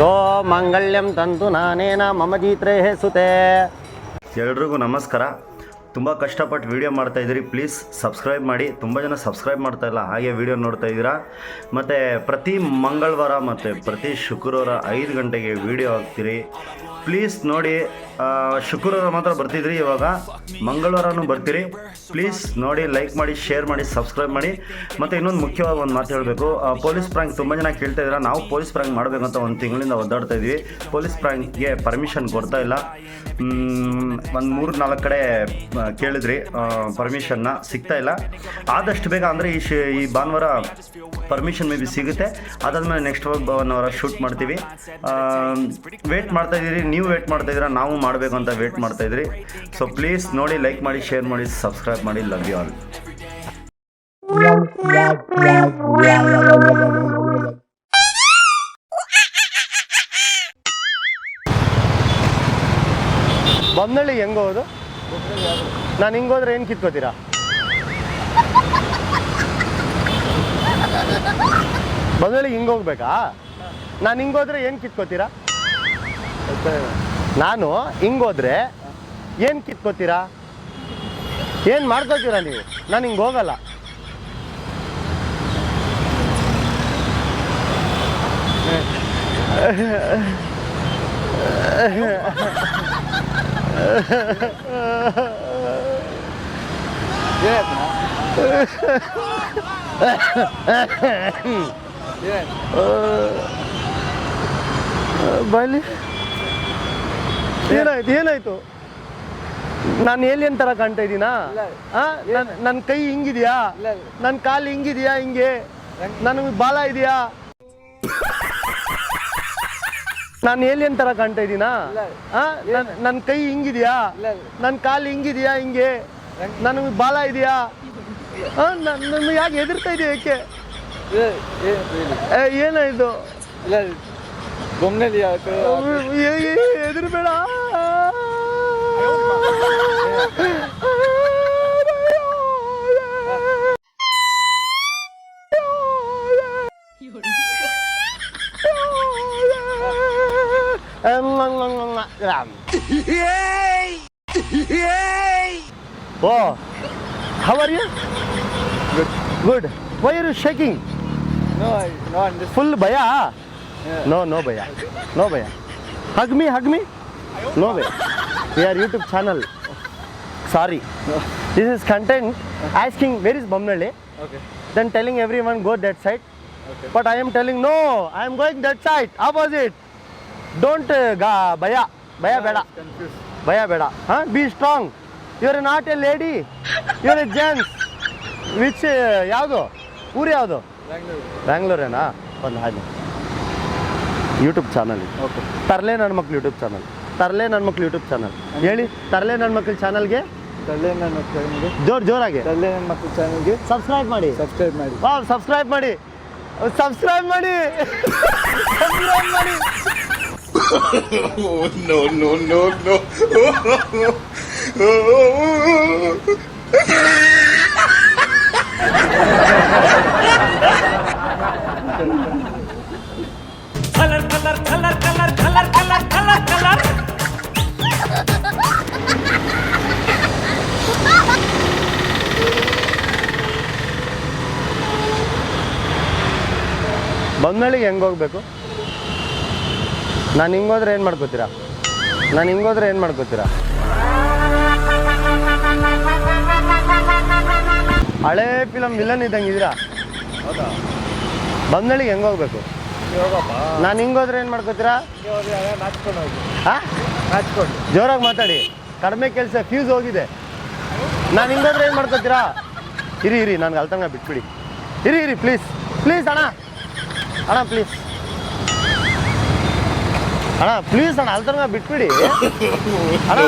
ಗೋ ಮಾಂಗಲ್ಯಂ ತಂತು ನಾನೇನ ಮಮ ಜೀತ್ರೇ ಸುತೆ ಎಲ್ರಿಗೂ ನಮಸ್ಕಾರ. ತುಂಬ ಕಷ್ಟಪಟ್ಟು ವೀಡಿಯೋ ಮಾಡ್ತಾ ಇದ್ದೀರಿ. ಪ್ಲೀಸ್ ಸಬ್ಸ್ಕ್ರೈಬ್ ಮಾಡಿ. ತುಂಬ ಜನ ಸಬ್ಸ್ಕ್ರೈಬ್ ಮಾಡ್ತಾ ಇಲ್ಲ. ಹಾಗೆ ವೀಡಿಯೋ ನೋಡ್ತಾ ಇದ್ದೀರಾ? ಮತ್ತು ಪ್ರತಿ ಮಂಗಳವಾರ ಮತ್ತು ಪ್ರತಿ ಶುಕ್ರವಾರ ಐದು ಗಂಟೆಗೆ ವೀಡಿಯೋ ಹಾಕ್ತೀರಿ. ಪ್ಲೀಸ್ ನೋಡಿ ಶುಕ್ರವಾರ ಮಾತ್ರ ಬರ್ತಿದ್ರಿ, ಇವಾಗ ಮಂಗಳವಾರನೂ ಬರ್ತೀರಿ. ಪ್ಲೀಸ್ ನೋಡಿ ಲೈಕ್ ಮಾಡಿ ಶೇರ್ ಮಾಡಿ ಸಬ್ಸ್ಕ್ರೈಬ್ ಮಾಡಿ. ಮತ್ತು ಇನ್ನೊಂದು ಮುಖ್ಯವಾಗಿ ಒಂದು ಮಾತು ಹೇಳಬೇಕು. ಪೊಲೀಸ್ ಪ್ರ್ಯಾಂಕ್ ತುಂಬ ಜನ ಕೇಳ್ತಾ ಇದ್ದೀರಾ? ನಾವು ಪೊಲೀಸ್ ಪ್ರ್ಯಾಂಕ್ ಮಾಡಬೇಕಂತ ಒಂದು ತಿಂಗಳಿಂದ ಒದ್ದಾಡ್ತಾ ಇದ್ವಿ ಪೊಲೀಸ್ ಪ್ರ್ಯಾಂಕ್ಗೆ ಪರ್ಮಿಷನ್ ಕೊಡ್ತಾ ಇಲ್ಲ. ಒಂದು ಮೂರು ನಾಲ್ಕು ಕಡೆ ಕೇಳಿದ್ರಿ ಪರ್ಮಿಷನ್ನ ಸಿಗ್ತಾ ಇಲ್ಲ. ಆದಷ್ಟು ಬೇಗ ಅಂದರೆ ಈ ಈ ಭಾನುವಾರ ಪರ್ಮಿಷನ್ ಮೇ ಬಿ ಸಿಗುತ್ತೆ. ಅದಾದಮೇಲೆ ನೆಕ್ಸ್ಟ್ ಭಾನುವಾರ ಶೂಟ್ ಮಾಡ್ತೀವಿ. ವೇಟ್ ಮಾಡ್ತಾ ಇದ್ದೀರಿ, ನೀವು ವೇಟ್ ಮಾಡ್ತಾ ಇದ್ದೀರಾ, ನಾವು ಮಾಡಬೇಕು ಅಂತ ವೇಟ್ ಮಾಡ್ತಾ ಇದ್ದೀರಿ. ಸೊ ಪ್ಲೀಸ್ ನೋಡಿ ಲೈಕ್ ಮಾಡಿ ಶೇರ್ ಮಾಡಿ ಸಬ್ಸ್ಕ್ರೈಬ್ ಮಾಡಿ ಲವ್ ಯು ಆಲ್ ಬಂದಳ್ಳಿ ಹೆಂಗ್ ಹೋಗೋದು? ನಾನು ಹಿಂಗೋದ್ರೆ ಏನು ಕಿತ್ಕೋತೀರಾ? ಬಂದಳ್ಳಿ ಹಿಂಗೆ ಹೋಗ್ಬೇಕಾ? ನಾನು ಹಿಂಗೋದ್ರೆ ಏನು ಕಿತ್ಕೋತೀರಾ? ನಾನು ಹಿಂಗೋದ್ರೆ ಏನು ಕಿತ್ಕೋತೀರಾ? ಏನು ಮಾಡ್ಕೋತೀರಾ ನೀವು? ನಾನು ಹಿಂಗೆ ಹೋಗಲ್ಲ. ಬಲಿ ಏನಾಯ್ತು ಏನಾಯ್ತು? ನಾನು ಏಲಿಯನ್ ತರ ಕಾಣ್ತಾ ಇದ್ದೀನಾ. ನನ್ನ ಕೈ ಹಿಂಗಿದ್ಯಾ. ನನ್ನ ಕಾಲು ಹಿಂಗಿದ್ಯಾ ಹಿಂಗೆ? ನನಗೆ ಬಾಲ ಇದೆಯಾ? ನಾನು ಏಲಿಯನ್ ತರ ಕಾಣ್ತಾ ಇದ್ದೀನಾ? ಇಲ್ಲ. ನನ್ನ ಕೈ ಹಿಂಗಿದ್ಯಾ. ನನ್ನ ಕಾಲು ಹಿಂಗಿದ್ಯಾ ಹಿಂಗೆ? ನನಗೆ ಬಾಲ ಇದೆಯಾ? ನನ್ನ ಯಾಕೆ ಹೆದರ್ತಾ ಇದೆಯಾ ಏಕೆ ಏ- ಏ- ಹೇಳಿ. ಏ, ಏನಾಯ್ತು গ্রাম ও how are you good why are you shaking no I, no i'm just full bhaiya yeah. no no bhaiya no bhaiya hug me hug me no bhaiya we are youtube channel sorry no. this is content asking where is bamnale okay then telling everyone go that side okay. but i am telling no i am going that side opposite don't uh, ga bhaiya Baya ಬೇಡ. ಭಯ ಬೇಡ. ಹಾಂ? Be strong ಇವರ್ not a lady ಇವರ್ gents which ಯಾವುದು? ಊರು ಯಾವುದು? ಬ್ಯಾಂಗ್ಳೂರು ಬ್ಯಾಂಗ್ಳೂರೇನಾ? ಒಂದು ಹಾಗೆ. ಯೂಟ್ಯೂಬ್ ಚಾನಲ್ ಓಕೆ ತರಲೆ ನನ್ನ ಮಕ್ಳು ಯೂಟ್ಯೂಬ್ ಚಾನಲ್ ತರಲೆ ನನ್ನ ಮಕ್ಳು ಯೂಟ್ಯೂಬ್ ಚಾನಲ್ ಹೇಳಿ ತರಲೆ ನನ್ನ ಮಕ್ಳು ಚಾನಲ್ಗೆ ತಳ್ಳೆ ನನ್ನ ಜೋರ್ ಜೋರಾಗಿ. ನನ್ನ ಚಾನಲ್ಗೆ ಸಬ್ಸ್ಕ್ರೈಬ್ ಮಾಡಿ. ಸಬ್ಸ್ಕ್ರೈಬ್ ಮಾಡಿ. ವಾವ್ ಸಬ್ಸ್ಕ್ರೈಬ್ ಮಾಡಿ. ಸಬ್ಸ್ಕ್ರೈಬ್ ಮಾಡಿ. ಸಬ್ಸ್ಕ್ರೈಬ್ ಮಾಡಿ. Color colour colour colour colour colour colour colour ಬಂಗಳಿಗೆ ಹೆಂಗೆ ಹೋಗ್ಬೇಕು? ನಾನು ಹಿಂಗೋದ್ರೆ ಏನು ಮಾಡ್ಕೋತೀರಾ? ನಾನು ಹಿಂಗೋದ್ರೆ ಏನು ಮಾಡ್ಕೋತೀರಾ? ಹಳೇ ಫಿಲಮ್ ವಿಲನ್ ಇದ್ದಂಗಿದ್ದೀರಾ? ಹೌದಾ? ಬಂದಳಿಗೆ ಹೆಂಗೆ ಹೋಗ್ಬೇಕು? ಹೋಗಪ್ಪ. ನಾನು ಹಿಂಗೋದ್ರೆ ಏನು ಮಾಡ್ಕೋತೀರಾ? ಜೋರಾಗಿ ಮಾತಾಡಿ. ಕಡಿಮೆ ಕೆಲಸ ಫ್ಯೂಸ್ ಹೋಗಿದೆ. ನಾನು ಹಿಂಗೋದ್ರೆ ಏನು ಮಾಡ್ಕೋತೀರಾ? ಇರಿ ಇರಿ ನನಗೆ ಅಲ್ತಂಗ ಬಿಟ್ಬಿಡಿ. ಇರಿ ಇರಿ ಪ್ಲೀಸ್ ಪ್ಲೀಸ್ ಅಣ್ಣ. ಅಣ್ಣ ಪ್ಲೀಸ್ ಅಣ್ಣ ಪ್ಲೀಸ್ ಅಣ್ಣ ಅಲ್ತರ ಬಿಟ್ಬಿಡಿ. ಅಣ್ಣ.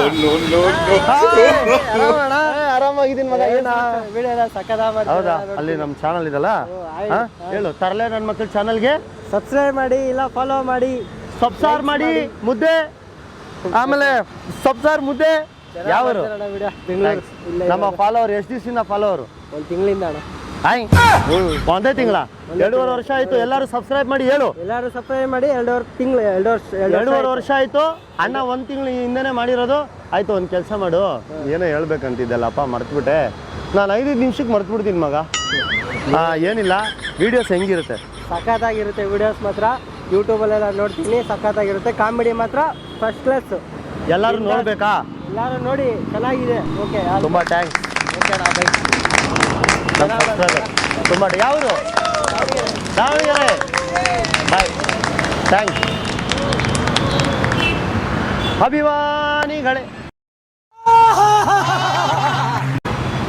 ಆರಾಮಾಗಿದ್ದೀನಿ ಮಗ ಏನ? ವಿಡಿಯೋ ಸಕ್ಕದ ಹೌದಾ? ಅಲ್ಲಿ ನಮ್ಮ ಚಾನಲ್ ಇದಲ್ಲ? ಹಾ? ಹೇಳು ತರಲೆ ನನ್ನ ಮಕ್ಕಳ ಚಾನಲ್ಗೆ ಸಬ್ಸ್ಕ್ರೈಬ್ ಮಾಡಿ ಇಲ್ಲ ಫಾಲೋ ಮಾಡಿ. ಸಬ್ಸಾರ್ ಮಾಡಿ ಮುದ್ದೆ. ಆಮೇಲೆ ಸಬ್ಸಾರ್ ಮುದ್ದೆ. ಇಲ್ಲ ನಮ್ಮ ಫಾಲೋವರ್ ಎಷ್ಟು ದಿವಸದಿಂದ ಫಾಲೋವರು ಒಂದು ತಿಂಗಳಿಂದ ಅಣ್ಣ. ಹಾಯ್. ಒಂದೇ ತಿಂಗಳ. ಎರಡೂವರೆ ವರ್ಷ ಆಯ್ತು. ಎಲ್ಲರೂ ಸಬ್ಸ್ಕ್ರೈಬ್ ಮಾಡಿ ಹೇಳು. ಎಲ್ಲರೂ ಸಬ್ಸ್ಕ್ರೈಬ್ ಮಾಡಿ ಎರಡೂವರೆ ತಿಂಗಳು ಎರಡು ವರ್ಷ ಎರಡು ಎರಡೂವರೆ ವರ್ಷ ಆಯ್ತು. ಅಣ್ಣ ಒಂದು ತಿಂಗಳು ಹಿಂದೆನೇ ಮಾಡಿರೋದು. ಆಯ್ತು ಒಂದು ಕೆಲಸ ಮಾಡು. ಏನೋ ಹೇಳ್ಬೇಕಂತಿದ್ದಲ್ಲಪ್ಪ ಮರ್ತ್ಬಿಟ್ಟೆ. ನಾನು ಐದೈದು ನಿಮಿಷಕ್ಕೆ ಮರ್ತ್ಬಿಡ್ತೀನಿ ಮಗ. ಹಾ ಏನಿಲ್ಲ. ವಿಡಿಯೋಸ್ ಹೆಂಗಿರುತ್ತೆ? ಸಖತ್ತಾಗಿರುತ್ತೆ ವಿಡಿಯೋಸ್ ಮಾತ್ರ. ಯೂಟ್ಯೂಬಲ್ಲೆಲ್ಲ ನೋಡ್ತೀನಿ. ಸಖತ್ತಾಗಿರುತ್ತೆ. ಕಾಮಿಡಿ ಮಾತ್ರ ಫಸ್ಟ್ ಕ್ಲಾಸ್ ಎಲ್ಲರೂ ನೋಡ್ಬೇಕಾ? ಎಲ್ಲರೂ ನೋಡಿ. ಚೆನ್ನಾಗಿದೆ. ಓಕೆ ತುಂಬ ಥ್ಯಾಂಕ್ಸ್ ಓಕೆ ನಮ್ಮ ಸಬ್ಸ್ಕ್ರೈಬರ್ ತುಂಬ ಯಾವುದು? ದಾವಣಗೆರೆ. ಬಾಯ್ ಥ್ಯಾಂಕ್ಸ್ ಅಭಿಮಾನಿಗಳೇ.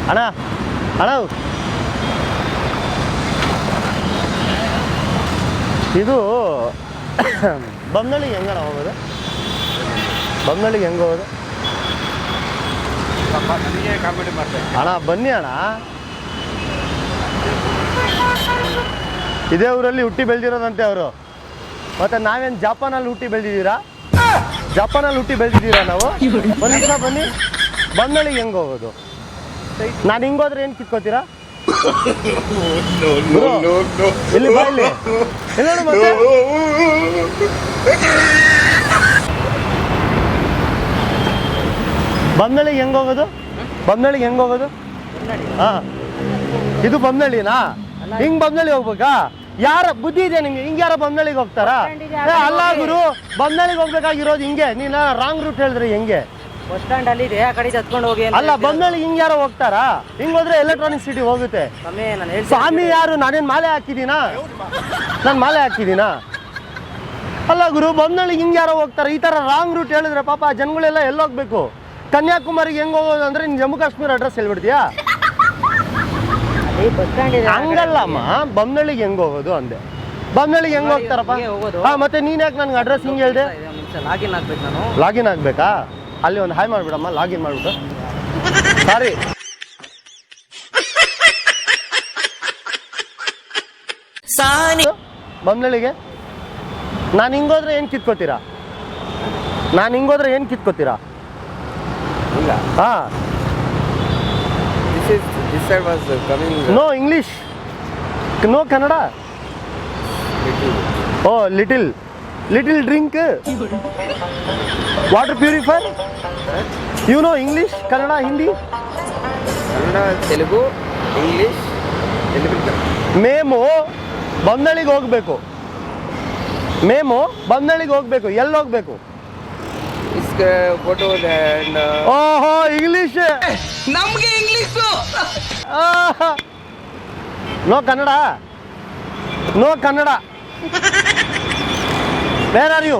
ಅಣ್ಣ ಅಣ್ಣ. ಇದು ಬೊಮ್ಮನಳ್ಳಿಗೆ ಹೆಂಗಣ ಹೋಗೋದು? ಬೊಮ್ಮನಳ್ಳಿಗೆ ಹೆಂಗೆ ಹೋಗೋದು? ಅಣ್ಣ, ಬನ್ನಿ ಅಣ್ಣ. ಇದೇ ಊರಲ್ಲಿ ಹುಟ್ಟಿ ಬೆಳೆದಿರೋದಂತೆ ಅವರು. ಮತ್ತೆ ನಾವೇನು ಜಪಾನಲ್ಲಿ ಹುಟ್ಟಿ ಬೆಳೆದಿದ್ದೀರಾ? ಜಪಾನಲ್ಲಿ ಹುಟ್ಟಿ ಬೆಳೆದಿದ್ದೀರಾ ನಾವು? ಒಂದು ಬನ್ನಿ. ಬಂದಳಿಗೆ ಹೆಂಗೆ ಹೋಗೋದು? ನಾನು ಹಿಂಗೋದ್ರೆ ಏನು ಕಿತ್ಕೋತೀರಾ? ಬಂದಳಿ ಇಲ್ಲಿ ಬಾ ಇಲ್ಲಿ. ಇಲ್ಲಿ ಮತ್ತೆ. ಬೊಮ್ಮನಳ್ಳಿಗೆ ಹೆಂಗೆ ಹೋಗೋದು? ಬಂದಳಿಗೆ ಹೆಂಗೆ ಹೋಗೋದು? ಹಾಂ. ಇದು ಬಂದಳಿನಾ ಹಿಂಗ್ ಬಂದಳಿ ಹೋಗ್ಬೇಕಾ? ಯಾರ ಬುದ್ಧಿ ಇದೆ ನಿಮ್ಗೆ? ಹಿಂಗ್ ಯಾರ ಬೊಮ್ಮನಳ್ಳಿಗೆ ಹೋಗ್ತಾರಾ? ಏ, ಅಲ್ಲ ಗುರು ಬೊಮ್ಮನಳ್ಳಿಗೆ ಹೋಗ್ಬೇಕಾಗಿರೋದು ಹಿಂಗೆ. ನೀನು ರಾಂಗ್ ರೂಟ್ ಹೇಳಿದ್ರೆ ಹೆಂಗೆ? ಬಸ್ ಸ್ಟ್ಯಾಂಡ್ ಅಲ್ಲಿ ಇದೆ ಆ ಕಡೆ ಹತ್ಕೊಂಡು ಹೋಗಿ ಅಲ್ಲ ಬಂದಳಿ ಹಿಂಗ್ ಯಾರೋ ಹೋಗ್ತಾರಾ? ಹಿಂಗ್ ಹೋದ್ರೆ ಎಲೆಕ್ಟ್ರಾನಿಕ್ ಸಿಟಿ ಹೋಗುತ್ತೆ. ಸ್ವಾಮಿ ನಾನು ಹೇಳ್ತೀನಿ. ಸ್ವಾಮಿ ಯಾರು ನಾನೇನ್ ಮಾಲೆ ಹಾಕಿದೀನಾ ನಾನು ಮಾಲೆ ಹಾಕಿದೀನಾ ಅಲ್ಲ ಗುರು ಬೊಮ್ಮನಳ್ಳಿಗೆ ಹಿಂಗ್ ಯಾರೋ ಹೋಗ್ತಾರೆ? ಈ ತರ ರಾಂಗ್ ರೂಟ್ ಹೇಳಿದ್ರೆ ಪಾಪ ಜನಗಳೆಲ್ಲ ಎಲ್ಲೋಗ್ಬೇಕು ಕನ್ಯಾಕುಮಾರಿಗೆ ಹೆಂಗ್ ಹೋಗೋದು ಅಂದ್ರೆ ನೀನ್ ಜಮ್ಮು ಕಾಶ್ಮೀರ ಅಡ್ರೆಸ್ ಹೇಳ್ಬಿಡ್ತೀಯಾ ಅಲ್ಲಿ ಬಸ್ ಸ್ಟ್ಯಾಂಡ್ ಇದೆ ಹಂಗಲ್ಲಮ್ಮ ಬೊಮ್ಮನಳ್ಳಿಗೆ ಹೆಂಗ್ ಹೋಗೋದು ಅಂದೆ? ಬೊಮ್ಮನಳ್ಳಿಗೆ ಹೆಂಗ್ ಹೋಗ್ತಾರಪ್ಪ? ಹೋಗೋದು. ಹಾ ಮತ್ತೆ ನೀನ್ ಯಾಕೆ ನನ್ಗೆ ಅಡ್ರೆಸ್ ಹಿಂಗೆ ಹೇಳ್ದೆ? ಲಾಗಿನ್ ಆಗ್ಬೇಕು ನಾನು. ಲಾಗಿನ್ ಆಗ್ಬೇಕಾ? ಅಲ್ಲಿ ಒಂದು ಹಾಯ್ ಮಾಡ್ಬಿಡಮ್ಮ ಲಾಗಿನ್ ಮಾಡ್ಬಿಟ್ಟು. ಸಾರಿ ಬೊಮ್ಮನಳ್ಳಿಗೆ ನಾನು ಹಿಂಗೋದ್ರೆ ಏನು ಕಿತ್ಕೋತೀರಾ? ನಾನು ಹಿಂಗೋದ್ರೆ ಏನು ಕಿತ್ಕೋತೀರಾ? ಇಲ್ಲ. ಹಾ. This is this side was coming no English no Kannada oh little little drink water purifier you know English Kannada Hindi Kannada Telugu English Telugu MEMU ಬೊಮ್ಮನಳ್ಳಿಗೆ ಹೋಗ್ಬೇಕು. ಮೇಮು ಬೊಮ್ಮನಳ್ಳಿಗೆ ಹೋಗ್ಬೇಕು. ಎಲ್ಲಿ ಹೋಗ್ಬೇಕು? ಫೋಟೋ ಆ್ಯಂಡ್ ಓಹೋ ನಮಗೆ ನಮ್ಗೆ English no Kannada no Kannada where are you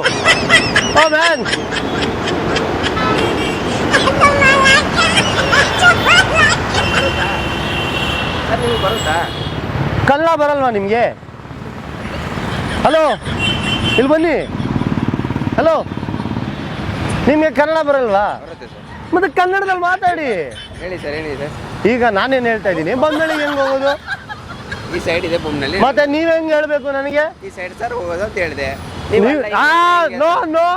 oh man ಬರುತ್ತಾ ಕನ್ನಡ ಬರಲ್ವಾ ನಿಮಗೆ? ಹಲೋ ಇಲ್ಲಿ ಬನ್ನಿ. ಹಲೋ ನಿಮಗೆ ಕನ್ನಡ ಬರಲ್ವಾ? ಮತ್ತೆ ಕನ್ನಡದಲ್ಲಿ ಮಾತಾಡಿ. ಹೇಳಿ ಸರ್ ಹೇಳಿ ಸರ್. ಈಗ ನಾನೇನು ಹೇಳ್ತಾ ಇದ್ದೀನಿ ಬಂದಳಿಗೆ ಹೆಂಗೆ ಹೋಗೋದು? ಈ ಸೈಡ್ ಇದೆ ಮತ್ತೆ ನೀವು ಹೆಂಗೆ ಹೇಳ್ಬೇಕು ನನಗೆ? ಈ ಸೈಡ್ ಸರ್ ಹೋಗೋದು ಅಂತ ಹೇಳಿದೆ. No no.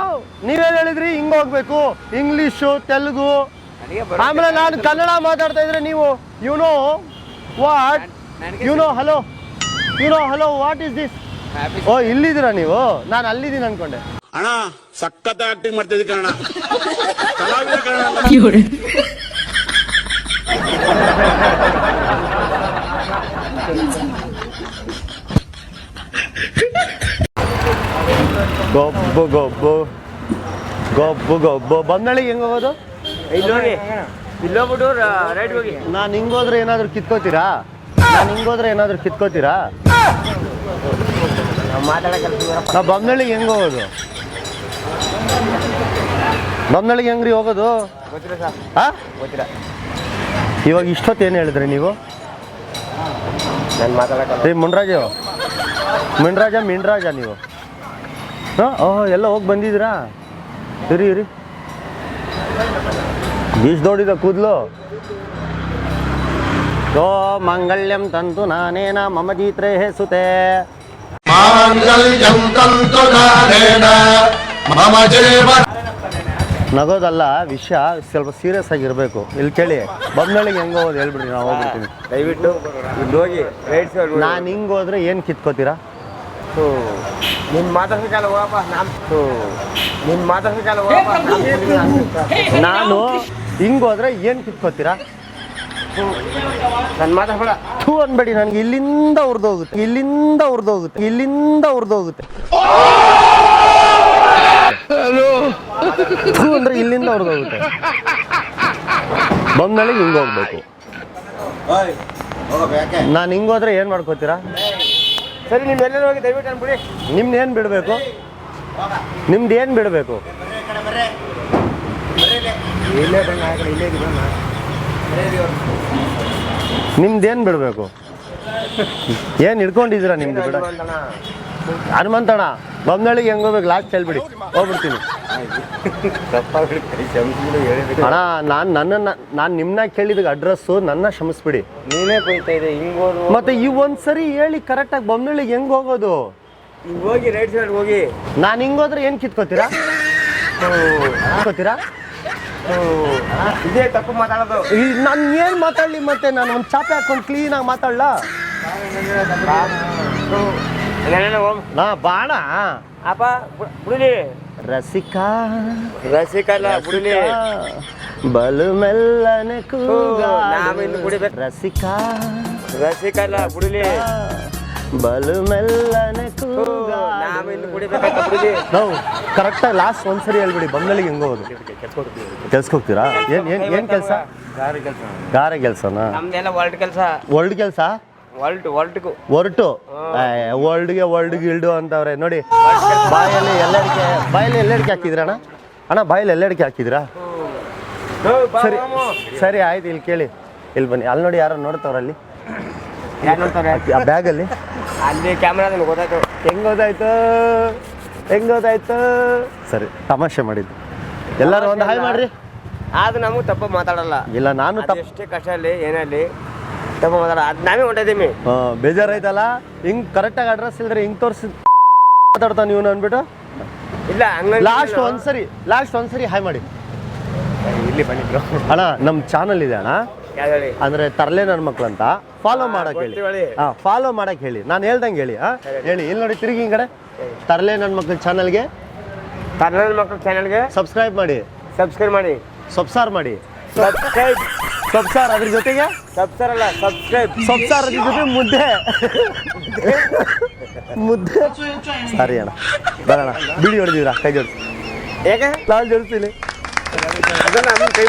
ನೀವೇನು ಹೇಳಿದ್ರಿ ಹಿಂಗೆ ಹೋಗ್ಬೇಕು. ಇಂಗ್ಲೀಷು ತೆಲುಗು. ಆಮೇಲೆ ನಾನು ಕನ್ನಡ ಮಾತಾಡ್ತಾ ಇದ್ರೆ ನೀವು you know what you know hello you know hello what is this oh ಇಲ್ಲಿದ್ದೀರಾ ನೀವು? ನಾನು ಅಲ್ಲಿದ್ದೀನಿ ಅನ್ಕೊಂಡೆ. ಅಣ್ಣ ಸಖತ್ ಆಕ್ಟಿಂಗ್ ಮಾಡ್ತಿದ್ದೆ ಕಣ ಕಲಾವಿದ ಕಣ ಗೊಬ್ಬು ಗೊಬ್ಬು. ಗೊಬ್ಬು ಗೊಬ್ಬು. ಬಂದಳಿಗೆ ಹೆಂಗ್ ಹೋಗೋದು? ಇಲ್ಲೋಗಿ ಇಲ್ಲೋಗ್ಬಿಟ್ಟು ಇಲ್ಲಿ ಹೋಗ್ಬಿಟ್ಟು ರೈಟ್ ಹೋಗಿ. ನಾನು ಹಿಂಗೋದ್ರೆ ಏನಾದ್ರು ಕಿತ್ಕೋತೀರಾ? ನಾನು ಹಿಂಗೋದ್ರೆ ಏನಾದ್ರು ಕಿತ್ಕೋತೀರಾ? ಮಾತಾಡಕ್ಕೆ ನಾ ಬೊಮ್ಮನಳ್ಳಿಗೆ ಹೆಂಗ್ ಹೋಗೋದು? ಬೊಮ್ಮನಳ್ಳಿಗೆ ಹೆಂಗ್ರಿ ಹೋಗೋದು? ಗೊತ್ತಿಲ್ಲ ಇವಾಗ ಇಷ್ಟೊತ್ತು ಏನು ಹೇಳಿದ್ರಿ ನೀವು? ನಾನು ಮಾತಾಡಕ್ಕೆ ಏ ಮುನ್ರಾಜ. ಮುನ್ರಾಜ ಮಿನ್ರಾಜ ನೀವು. ಹಾ ಓಹೋ ಎಲ್ಲ ಹೋಗಿ ಬಂದಿದ್ದೀರಾ? ಇರಿ ಇರಿ. ಬೀಸ್ ದೊಡ್ಡಿದ ಕೂದಲು. ಓ ಮಾಂಗಲ್ಯಂ ತಂತು ನಾನೇನ ಮಮ ಜೀತ್ರೆ ಸುತೆ ಮಾಂಗಲ್ಯಂ ತಂತು ನಾನೇನ ನಗೋದಲ್ಲ ವಿಷಯ ಸ್ವಲ್ಪ ಸೀರಿಯಸ್ ಆಗಿರಬೇಕು. ಇಲ್ಲಿ ಕೇಳಿ ಬಂದಳಿಗೆ ಹೆಂಗೆ ಹೋಗೋದು ಹೇಳ್ಬಿಡ್ರಿ ನಾವು ಹೋಗ್ಬಿಡ್ತೀನಿ. ದಯವಿಟ್ಟು ಇಲ್ಲಿ ಹೋಗಿ ರೈಟ್ ಸೈಡ್ ನಾನು ಹಿಂಗೆ ಹೋದ್ರೆ ಏನು ಕಿತ್ಕೋತೀರಾ? ನಿನ್ ಮಾತಾಡ್ಸಕ್ಕಲ್ಲ ಹೋಗಪ್ಪ ನಾನು ನಿನ್ನ ಮಾತಾಡ್ಸಕ್ಕಲ್ಲ ಹೋಗಪ್ಪ ನಾನು ಹಿಂಗೆ ಹೋದ್ರೆ ಏನು ಕಿತ್ಕೋತೀರಾ? ನನ್ ಮಾತಾಡಬೇಡ ಥೂ ಅನ್ಬೇಡಿ ನನಗೆ ಇಲ್ಲಿಂದ ಉರ್ದೋಗುತ್ತೆ ಇಲ್ಲಿಂದ ಉರ್ದೋಗುತ್ತೆ ಇಲ್ಲಿಂದ ಉರ್ದೋಗುತ್ತೆ ಥೂ ಅಂದ್ರೆ ಇಲ್ಲಿಂದ ಉರ್ದೋಗುತ್ತೆ ಮೇಲೆ ಹಿಂಗೆ ಹೋಗ್ಬೇಕು. ನಾನು ಹಿಂಗೆ ಹೋದ್ರೆ ಏನು ಮಾಡ್ಕೋತೀರಾ? ಸರಿ ನಿಮ್ಮ ಎಲ್ಲ ಹೋಗಿ ದಯವಿಟ್ಟು ಅನ್ಬಿಡಿ. ನಿಮ್ದು ಏನು ಬಿಡಬೇಕು? ನಿಮ್ದು ಏನು ಬಿಡಬೇಕು? ನಿಮ್ದು ಏನು ಬಿಡಬೇಕು? ಏನು ಹಿಡ್ಕೊಂಡಿದ್ದೀರಾ ನಿಮ್ದು ಬಿಡ? ಹನುಮಂತಣ್ಣ ಬೊಮ್ಮನಳ್ಳಿಗೆ ಹೆಂಗ್ ಹೋಗ್ಬೇಕು? ಲಾಸ್ಟ್ ಹೇಳ್ಬಿಡಿ. ಹೋಗ್ಬಿಡ್ತೀನಿ. ಅಣ್ಣ ನಾನು ನನ್ನನ್ನು ನಾನು ನಿಮ್ಮನ್ನ ಕೇಳಿದಾಗ ಅಡ್ರೆಸ್ಸು ನನ್ನ ಕ್ಷಮಿಸ್ಬಿಡಿ. ನೀನೇ ಕೊಯ್ತಾ ಇದೆ ಹಿಂಗ್ ಹೋದ್ರು. ಮತ್ತೆ ಈ ಒಂದ್ಸರಿ ಹೇಳಿ ಕರೆಕ್ಟಾಗಿ ಬೊಮ್ಮನಳ್ಳಿಗೆ ಹೆಂಗ್ ಹೋಗೋದು? ಹಿಂಗ್ ಹೋಗಿ ರೈಟ್ ಸೈಡ್ ಹೋಗಿ. ನಾನು ಹಿಂಗೋದ್ರೆ ಏನು ಕಿತ್ಕೋತೀರಾ? ಕಿತ್ಕೋತೀರಾ? ಇದೇ ತಪ್ಪು ಮಾತಾಡೋದು. ನಾನು ಏನು ಮಾತಾಡಲಿ ಮತ್ತೆ? ನಾನು ಒಂದು ಚಾಪೆ ಹಾಕೊಂಡು ಕ್ಲೀನಾಗಿ ಮಾತಾಡಲ್ಲ ಏನೇನೋ ಹೋಗ್ ನಾ ಬಾಣ. ಅಪ್ಪ ಬಿಡಲಿ. ರಸಿಕಾ. ರಸಿಕಲ್ಲ ಬಿಡಲಿ. ಬಲು ಮೆಲ್ಲನೆ ನಾವು ಇನ್ನು ಕುಡಿಬೇಕು. ರಸಿಕಾ. ರಸಿಕಲ್ಲ ಬಿಡಲಿ. ಬಲು ಮೆಲ್ಲನೆ ನಾವ್ ಇನ್ನು ಕುಡಿಬೇಕಂತ ಬಿಡಲಿ. ನಾವು ಕರೆಕ್ಟಾಗಿ ಲಾಸ್ಟ್ ಒಂದ್ಸರಿ ಹೇಳ್ಬಿಡಿ ಬೊಮ್ಮನಳ್ಳಿಗೆ ಹೆಂಗೆ ಹೋಗೋದು? ಕೆಲ್ಸಕ್ಕೆ ಹೋಗ್ತೀರಾ? ಏನು ಏನು ಏನು ಕೆಲಸ? ಗಾರೆ ಕೆಲಸನಾ? ನಮ್ದೆಲ್ಲ ವರ್ಲ್ಡ್ ಕೆಲಸ. ಒಳ್ಳೆ ಕೆಲಸ? ವರ್ಲ್ಡ್ ವರ್ಲ್ಡ್ಗೂ ವರ್ಲ್ಡ್ ಗಿಲ್ಡು ಅಂತವ್ರೆ. ನೋಡಿ ಬಾಯಲ್ಲಿ ಎಲ್ಲಡಿಕೆ ಬಾಯಲ್ಲಿ ಎಲ್ಲಡಿಕೆ ಹಾಕಿದ್ರಣ್ಣ? ಅಣ್ಣ ಬಾಯಲ್ಲಿ ಎಲ್ಲಡಿಕೆ ಹಾಕಿದ್ರಾ? ಸರಿ ಸರಿ ಆಯ್ತು ಇಲ್ಲಿ ಕೇಳಿ. ಇಲ್ಲಿ ಬನ್ನಿ. ಅಲ್ಲಿ ನೋಡಿ ಯಾರೋ ನೋಡ್ತಾವ್ರಲ್ಲಿ ಆ ಬ್ಯಾಗಲ್ಲಿ? ಅಲ್ಲಿ ಕ್ಯಾಮ್ರಾ ಗೊತ್ತಾಯ್ತು. ಹೆಂಗ್ ಗೊತ್ತಾಯ್ತು? ಹೆಂಗ್ ಗೊತ್ತಾಯ್ತು? ಸರಿ ತಮಾಷೆ ಮಾಡಿದ್ದು. ಎಲ್ಲರೂ ಒಂದು ಹಾಯ್ ಮಾಡ್ರಿ. ಆದ್ರೆ ನಮಗೆ ತಪ್ಪು ಮಾತಾಡಲ್ಲ. ಇಲ್ಲ ನಾನು ತಪ್ಪು ಎಷ್ಟೇ ಕಷ್ಟ ಅಲ್ಲಿ ಏನಲ್ಲಿ. ಅದು ನಾವೇ ಹೊಂಟಿದ್ದೀವಿ ಬೇಜಾರಾಯ್ತಲ್ಲ? ಹಿಂಗ್ ಕರೆಕ್ಟಾಗಿ ಅಡ್ರೆಸ್ ಇಲ್ದ್ರೆ ಹಿಂಗ್ ತೋರಿಸಿ ಮಾತಾಡ್ತಾನೆ ನೀವು ಅಂದ್ಬಿಟ್ಟು. ಇಲ್ಲ ಹಂಗ ಲಾಸ್ಟ್ ಒಂದ್ಸರಿ ಲಾಸ್ಟ್ ಒಂದ್ಸರಿ ಹಾಯ್ ಮಾಡಿ. ಇಲ್ಲಿ ಬಂದಿದ್ರು ಅಣ್ಣ ನಮ್ಮ ಚಾನಲ್ ಇದೆ ಅಣ್ಣ. ಅಂದ್ರೆ ತರ್ಲೆ ನನ್ನ ಮಕ್ಳು ಅಂತ. ಫಾಲೋ ಮಾಡಕ್ ಹೇಳಿ. ಹಾ ಫಾಲೋ ಮಾಡಕ್ ಹೇಳಿ. ನಾನು ಹೇಳ್ದಂಗೆ ಹೇಳಿ ಹಾ? ಹೇಳಿ. ಇಲ್ಲಿ ನೋಡಿ ತಿರುಗಿ ಹಿಂಗಡೆ. ಕಡೆ ತರ್ಲೆ ನನ್ನ ಮಕ್ಳ ಚಾನಲ್ಗೆ ತರ್ಲೆ ಮಕ್ಕಳು ಚಾನಲ್ಗೆ ಸಬ್ಸ್ಕ್ರೈಬ್ ಮಾಡಿ. ಸಬ್ಸ್ಕ್ರೈಬ್ ಮಾಡಿ. ಸಬ್ಸಾರ್ ಮಾಡಿ. ಸಬ್ಸ್ಕ್ರೈಬ್ ಸಬ್ಸಾರ್ ಅದ್ರ ಜೊತೆಗೆ ಸಬ್ಸ್ಕ್ರೈಬ್ ಅಲ್ಲ ಸಬ್ಸ್ಕ್ರೈಬ್ ಸಬ್ಸಾರ್ ಅದ್ರ ಜೊತೆ ಮುದ್ದೆ ಮುದ್ದೆ ಸರಿ ಅಣ್ಣ ಬರೋಣ ಬಿಡಿ ಹೊಡೆದಿದ್ರ ಕೈ ಜೋಡಿಸಿ ಹೇಗೆ ನಾನು ಜೋಡಿಸ್ತೀನಿ ಅದನ್ನ ನಮ್ಮ ಕೈ